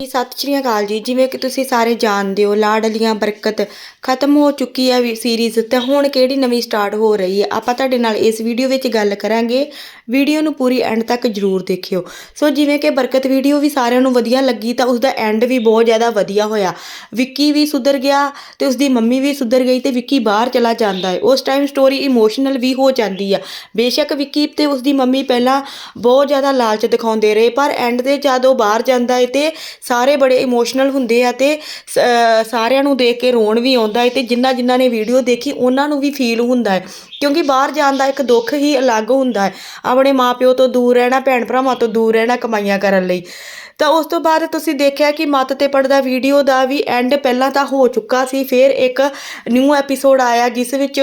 ਜੀ, ਸਤਿ ਸ਼੍ਰੀ ਅਕਾਲ ਜੀ। ਜਿਵੇਂ ਕਿ ਤੁਸੀਂ ਸਾਰੇ ਜਾਣਦੇ ਹੋ ਲਾਡਲੀਆਂ ਬਰਕਤ ਖਤਮ ਹੋ ਚੁੱਕੀ ਹੈ ਵੀ ਸੀਰੀਜ਼ ਤੇ ਹੁਣ ਕਿਹੜੀ ਨਵੀਂ ਸਟਾਰਟ ਹੋ ਰਹੀ ਹੈ? ਆਪਾਂ ਤੁਹਾਡੇ ਨਾਲ ਇਸ ਵੀਡੀਓ ਵਿੱਚ ਗੱਲ ਕਰਾਂਗੇ। ਵੀਡੀਓ ਨੂੰ ਪੂਰੀ ਐਂਡ ਤੱਕ ਜਰੂਰ ਦੇਖਿਓ। ਸੋ ਜਿਵੇਂ ਕਿ ਬਰਕਤ ਵੀਡੀਓ ਵੀ ਸਾਰਿਆਂ ਨੂੰ ਵਧੀਆ ਲੱਗੀ ਤਾਂ ਉਸ ਦਾ ਐਂਡ ਵੀ ਬਹੁਤ ਜ਼ਿਆਦਾ ਵਧੀਆ ਹੋਇਆ। ਵਿੱਕੀ ਵੀ ਸੁਧਰ ਗਿਆ ਤੇ ਉਸ ਦੀ ਮੰਮੀ ਵੀ ਸੁਧਰ ਗਈ ਤੇ ਵਿੱਕੀ ਬਾਹਰ ਚਲਾ ਜਾਂਦਾ ਹੈ। ਉਸ ਟਾਈਮ ਸਟੋਰੀ ਇਮੋਸ਼ਨਲ ਵੀ ਹੋ ਜਾਂਦੀ ਆ। ਬੇਸ਼ੱਕ ਵਿੱਕੀ ਤੇ ਉਸ ਦੀ ਮੰਮੀ ਪਹਿਲਾਂ ਬਹੁਤ ਜ਼ਿਆਦਾ ਲਾਲਚ ਦਿਖਾਉਂਦੇ ਰਹੇ ਪਰ ਐਂਡ ਤੇ ਜਦ ਉਹ ਬਾਹਰ ਜਾਂਦਾ ਹੈ ਤੇ ਸਾਰੇ ਬੜੇ ਇਮੋਸ਼ਨਲ ਹੁੰਦੇ ਆ ਤੇ ਸ- ਸਾਰਿਆਂ ਨੂੰ ਦੇਖ ਕੇ ਰੋਣ ਵੀ ਆਉਂਦਾ ਹੈ ਤੇ ਜਿਨ੍ਹਾਂ ਜਿਨ੍ਹਾਂ ਨੇ ਵੀਡੀਓ ਦੇਖੀ, ਉਹਨਾਂ ਨੂੰ ਵੀ ਫੀਲ ਹੁੰਦਾ ਹੈ ਕਿਉਂਕਿ ਬਾਹਰ ਜਾਣ ਦਾ ਇੱਕ ਦੁੱਖ ਹੀ ਅਲੱਗ ਹੁੰਦਾ ਹੈ ਆਪਣੇ ਮਾਪਿਓ ਤੋਂ ਦੂਰ ਰਹਿਣਾ ਭੈਣ ਭਰਾਵਾਂ ਤੋਂ ਦੂਰ ਰਹਿਣਾ ਕਮਾਈਆਂ ਕਰਨ ਲਈ। ਤਾਂ ਉਸ ਤੋਂ ਬਾਅਦ ਤੁਸੀਂ ਦੇਖਿਆ ਕਿ ਮੱਤ ਤੇ ਪੜਦਾ ਵੀਡੀਓ ਦਾ ਵੀ ਐਂਡ ਪਹਿਲਾਂ ਤਾਂ ਹੋ ਚੁੱਕਾ ਸੀ, ਫਿਰ ਇੱਕ ਨਿਊ ਐਪੀਸੋਡ ਆਇਆ, ਜਿਸ ਵਿੱਚ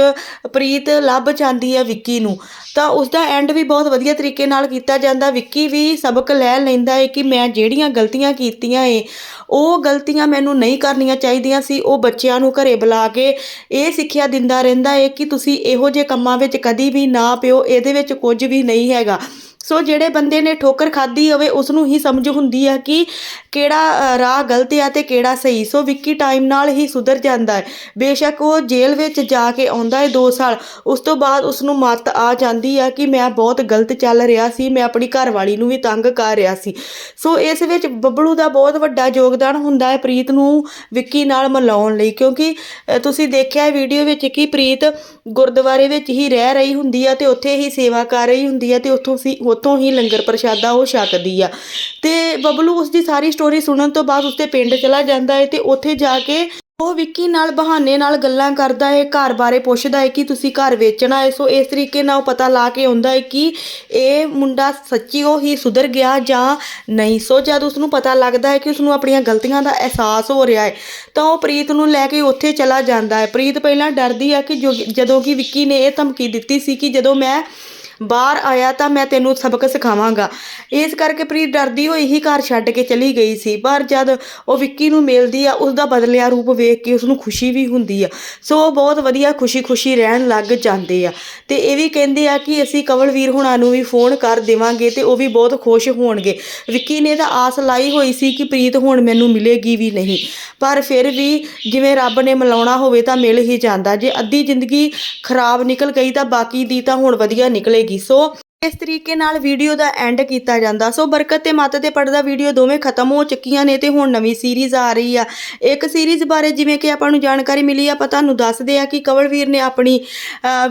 ਪ੍ਰੀਤ ਲੱਭ ਜਾਂਦੀ ਹੈ ਵਿੱਕੀ ਨੂੰ। ਤਾਂ ਉਸ ਦਾ ਐਂਡ ਵੀ ਬਹੁਤ ਵਧੀਆ ਤਰੀਕੇ ਨਾਲ ਕੀਤਾ ਜਾਂਦਾ। ਵਿੱਕੀ ਵੀ ਸਬਕ ਲੈ ਲੈਂਦਾ ਹੈ ਕਿ ਮੈਂ ਜਿਹੜੀਆਂ ਗਲਤੀਆਂ ਕੀਤੀਆਂ ਏ, ਉਹ ਗਲਤੀਆਂ ਮੈਨੂੰ ਨਹੀਂ ਕਰਨੀਆਂ ਚਾਹੀਦੀਆਂ ਸੀ। ਉਹ ਬੱਚਿਆਂ ਨੂੰ ਘਰੇ ਬੁਲਾ ਕੇ ਇਹ ਸਿੱਖਿਆ ਦਿੰਦਾ ਰਹਿੰਦਾ ਹੈ ਕਿ ਤੁਸੀਂ ਇਹੋ ਜਿਹੇ ਕੰਮਾਂ ਵਿੱਚ ਕਦੀ ਵੀ ਨਾ ਪਿਓ, ਇਹਦੇ ਵਿੱਚ ਕੁਝ ਵੀ ਨਹੀਂ ਹੈਗਾ। ਸੋ ਜਿਹੜੇ ਬੰਦੇ ਨੇ ਠੋਕਰ ਖਾਧੀ ਹੋਵੇ ਉਸ ਨੂੰ ਹੀ ਸਮਝ ਹੁੰਦੀ ਆ ਕਿ ਕਿਹੜਾ ਰਾਹ ਗਲਤ ਆ ਤੇ ਕਿਹੜਾ ਸਹੀ। ਸੋ ਵਿੱਕੀ ਟਾਈਮ ਨਾਲ ਹੀ ਸੁਧਰ ਜਾਂਦਾ ਹੈ। ਬੇਸ਼ੱਕ ਉਹ ਜੇਲ੍ਹ ਵਿੱਚ ਜਾ ਕੇ ਆਉਂਦਾ ਹੈ 2 ਸਾਲ। ਉਸ ਤੋਂ ਬਾਅਦ ਉਸ ਨੂੰ ਮੱਤ ਆ ਜਾਂਦੀ ਆ ਕਿ ਮੈਂ ਬਹੁਤ ਗਲਤ ਚੱਲ ਰਿਹਾ ਸੀ, ਮੈਂ ਆਪਣੀ ਘਰਵਾਲੀ ਨੂੰ ਵੀ ਤੰਗ ਕਰ ਰਿਹਾ ਸੀ। ਸੋ ਇਸ ਵਿੱਚ ਬੱਬਲੂ ਦਾ ਬਹੁਤ ਵੱਡਾ ਯੋਗਦਾਨ ਹੁੰਦਾ ਹੈ ਪ੍ਰੀਤ ਨੂੰ ਵਿੱਕੀ ਨਾਲ ਮਿਲਾਉਣ ਲਈ, ਕਿਉਂਕਿ ਤੁਸੀਂ ਦੇਖਿਆ ਵੀਡੀਓ ਵਿੱਚ ਕਿ ਪ੍ਰੀਤ ਗੁਰਦੁਆਰੇ ਵਿੱਚ ਹੀ ਰਹਿ ਰਹੀ ਹੁੰਦੀ ਆ ਤੇ ਉੱਥੇ ਹੀ ਸੇਵਾ ਕਰ ਰਹੀ ਹੁੰਦੀ ਹੈ ਤੇ ਉੱਥੋਂ ਸੀ ਉੱਥੋਂ ਹੀ ਲੰਗਰ ਪ੍ਰਸ਼ਾਦਾ ਉਹ ਛਕਦੀ ਆ। ਤੇ ਬਬਲੂ ਉਸ ਦੀ ਸਾਰੀ ਸਟੋਰੀ ਸੁਣਨ ਤੋਂ ਬਾਅਦ ਉਸਦੇ ਪਿੰਡ ਚਲਾ ਜਾਂਦਾ ਹੈ ਤੇ ਉੱਥੇ ਜਾ ਕੇ ਉਹ ਵਿੱਕੀ ਨਾਲ ਬਹਾਨੇ ਨਾਲ ਗੱਲਾਂ ਕਰਦਾ ਹੈ ਘਰ ਬਾਰੇ ਪੁੱਛਦਾ ਹੈ ਕਿ ਤੁਸੀਂ ਘਰ ਵੇਚਣਾ ਹੈ ਸੋ ਇਸ ਤਰੀਕੇ ਨਾਲ ਉਹ ਪਤਾ ਲਾ ਕੇ ਆਉਂਦਾ ਹੈ ਕਿ ਇਹ ਮੁੰਡਾ ਸੱਚੀ ਉਹ ਹੀ ਸੁਧਰ ਗਿਆ ਜਾਂ ਨਹੀਂ। ਸੋ ਜਦ ਉਸ ਨੂੰ ਪਤਾ ਲੱਗਦਾ ਹੈ ਕਿ ਉਸ ਨੂੰ ਆਪਣੀਆਂ ਗਲਤੀਆਂ ਦਾ ਅਹਿਸਾਸ ਹੋ ਰਿਹਾ ਹੈ ਤਾਂ ਉਹ ਪ੍ਰੀਤ ਨੂੰ ਲੈ ਕੇ ਉੱਥੇ ਚਲਾ ਜਾਂਦਾ ਹੈ ਪ੍ਰੀਤ ਪਹਿਲਾਂ ਡਰਦੀ ਆ ਕਿ ਜੋ- ਜਦੋਂ ਕਿ ਵਿੱਕੀ ਨੇ ਇਹ ਧਮਕੀ ਦਿੱਤੀ ਸੀ ਕਿ ਜਦੋਂ ਮੈਂ ਬਾਹਰ ਆਇਆ ਤਾਂ ਮੈਂ ਤੈਨੂੰ ਸਬਕ ਸਿਖਾਵਾਂਗਾ। ਇਸ ਕਰਕੇ ਪ੍ਰੀਤ ਡਰਦੀ ਹੋਈ ਹੀ ਘਰ ਛੱਡ ਕੇ ਚਲੀ ਗਈ ਸੀ। ਪਰ ਜਦ ਉਹ ਵਿੱਕੀ ਨੂੰ ਮਿਲਦੀ ਆ ਉਸ ਦਾ ਬਦਲਿਆ ਰੂਪ ਵੇਖ ਕੇ ਉਸ ਨੂੰ ਖੁਸ਼ੀ ਵੀ ਹੁੰਦੀ ਆ। ਸੋ ਉਹ ਬਹੁਤ ਵਧੀਆ ਖੁਸ਼ੀ-ਖੁਸ਼ੀ ਰਹਿਣ ਲੱਗ ਜਾਂਦੇ ਆ। ਤੇ ਇਹ ਵੀ ਕਹਿੰਦੇ ਆ ਕਿ ਅਸੀਂ ਕਵਲਵੀਰ ਹੁਣਾਂ ਨੂੰ ਵੀ ਫੋਨ ਕਰ ਦੇਵਾਂਗੇ ਤੇ ਉਹ ਵੀ ਬਹੁਤ ਖੁਸ਼ ਹੋਣਗੇ। ਵਿੱਕੀ ਨੇ ਤਾਂ ਆਸ ਲਾਈ ਹੋਈ ਸੀ ਕਿ ਪ੍ਰੀਤ ਹੁਣ ਮੈਨੂੰ ਮਿਲੇਗੀ ਵੀ ਨਹੀਂ। ਪਰ ਫਿਰ ਵੀ ਜਿਵੇਂ ਰੱਬ ਨੇ ਮਿਲਾਉਣਾ ਹੋਵੇ ਤਾਂ ਮਿਲ ਹੀ ਜਾਂਦਾ। ਜੇ ਅੱਧੀ ਜ਼ਿੰਦਗੀ ਖਰਾਬ ਨਿਕਲ ਗਈ ਤਾਂ ਬਾਕੀ ਦੀ ਤਾਂ ਹੁਣ ਵਧੀਆ ਨਿਕਲੇਗੀ। ਸੋ ਇਸ ਤਰੀਕੇ ਨਾਲ ਵੀਡੀਓ ਦਾ ਐਂਡ ਕੀਤਾ ਜਾਂਦਾ। ਸੋ ਬਰਕਤ ਤੇ ਮੱਤ ਤੇ ਪੜਦਾ ਵੀਡੀਓ ਦੋਵੇਂ ਖਤਮ ਹੋ ਚੁੱਕੀਆਂ ਨੇ ਤੇ ਹੁਣ ਨਵੀਂ ਸੀਰੀਜ਼ ਆ ਰਹੀ ਆ। ਇੱਕ ਸੀਰੀਜ਼ ਬਾਰੇ ਜਿਵੇਂ ਕਿ ਆਪਾਂ ਨੂੰ ਜਾਣਕਾਰੀ ਮਿਲੀ ਆ, ਆਪਾਂ ਤੁਹਾਨੂੰ ਦੱਸਦੇ ਆ ਕਿ ਕਵਲਵੀਰ ਨੇ ਆਪਣੀ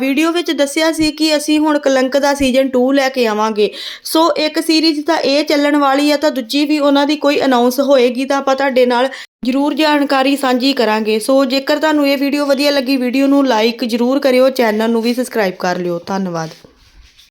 ਵੀਡੀਓ ਵਿੱਚ ਦੱਸਿਆ ਸੀ ਕਿ ਅਸੀਂ ਹੁਣ ਕਲੰਕ ਦਾ ਸੀਜ਼ਨ 2 ਲੈ ਕੇ ਆਵਾਂਗੇ। ਸੋ ਇੱਕ ਸੀਰੀਜ਼ ਤਾਂ ਇਹ ਚੱਲਣ ਵਾਲੀ ਆ, ਤਾਂ ਦੂਜੀ ਵੀ ਉਹਨਾਂ ਦੀ ਕੋਈ ਅਨਾਉਂਸ ਹੋਏਗੀ, ਤਾਂ ਆਪਾਂ ਤੁਹਾਡੇ ਨਾਲ ਜਰੂਰ ਜਾਣਕਾਰੀ ਸਾਂਝੀ ਕਰਾਂਗੇ। ਸੋ ਜੇਕਰ ਤੁਹਾਨੂੰ ਇਹ ਵੀਡੀਓ ਵਧੀਆ ਲੱਗੀ ਵੀਡੀਓ ਨੂੰ ਲਾਈਕ ਜਰੂਰ ਕਰਿਓ ਚੈਨਲ ਨੂੰ ਵੀ ਸਬਸਕ੍ਰਾਈਬ ਕਰ ਲਿਓ। ਧੰਨਵਾਦ।